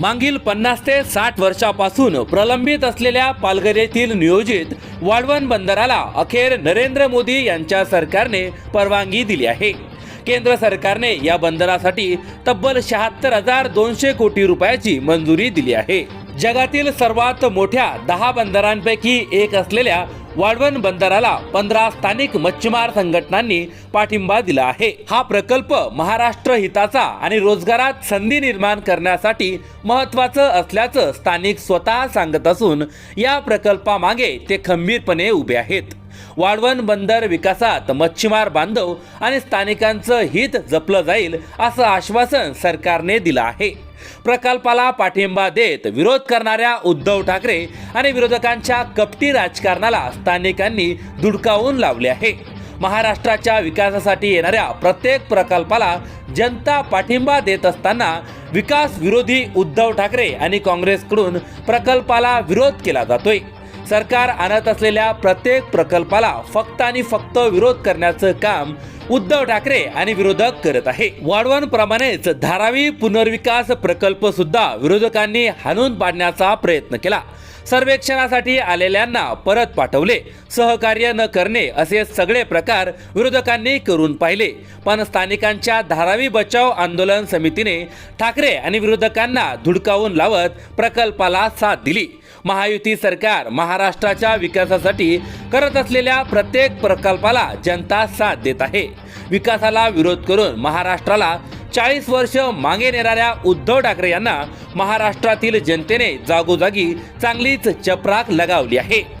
मागील पन्नास ते साठ वर्षापासून प्रलंबित असलेल्या पालघर येथील नियोजित वाढवण बंदराला अखेर नरेंद्र मोदी यांच्या सरकारने परवानगी दिली आहे. केंद्र सरकारने या बंदरासाठी तब्बल शहात्तर हजार दोनशे कोटी रुपयाची मंजुरी दिली आहे. जगातील सर्वात मोठ्या दहा बंदरांपैकी एक असलेल्या वाढवण बंदराला पंधरा स्थानिक मच्छीमार संघटनांनी पाठिंबा दिला आहे. हा प्रकल्प महाराष्ट्र हिताचा आणि रोजगारात संधी निर्माण करण्यासाठी महत्वाचं असल्याचं स्थानिक स्वतः सांगत असून या प्रकल्पामागे ते खंबीरपणे उभे आहेत. वाढवण बंदर विकासात मच्छीमार बांधव आणि स्थानिकांचं हित जपलं जाईल असं आश्वासन सरकारने दिलं आहे. प्रकल्पाला पाठिंबा देत विरोध करणाऱ्या उद्धव ठाकरे आणि विरोधकांच्या कपटी राजकारणाला स्थानिकांनी धुडकावून लावले आहे. महाराष्ट्राच्या विकासासाठी येणाऱ्या प्रत्येक प्रकल्पाला जनता पाठिंबा देत असताना विकास विरोधी उद्धव ठाकरे आणि काँग्रेसकडून प्रकल्पाला विरोध केला जातोय. सरकार आणत असलेल्या प्रत्येक प्रकल्पाला फक्त आणि फक्त विरोध करण्याचं काम उद्धव ठाकरे आणि विरोधक करत आहे. वाढवण प्रमाणेच धारावी पुनर्विकास प्रकल्प सुद्धा विरोधकांनी हाणून पाडण्याचा प्रयत्न केला. सर्वेक्षणासाठी आलेल्यांना परत पाठवले. सहकार्य न करणे असे सगळे प्रकार विरोधकांनी करून पाहिले. पण स्थानिकांच्या धारावी बचाव आंदोलन समितीने ठाकरे आणि विरोधकांना धुडकावून लावत प्रकल्पाला साथ दिली. महायुती सरकार महाराष्ट्राच्या विकासासाठी करत असलेल्या प्रत्येक प्रकल्पाला जनता साथ देत आहे. विकासाला विरोध करून महाराष्ट्राला चाळीस वर्ष मागे नेणाऱ्या उद्धव ठाकरे यांना महाराष्ट्रातील जनतेने जागोजागी चांगलीच चपराक लगावली आहे.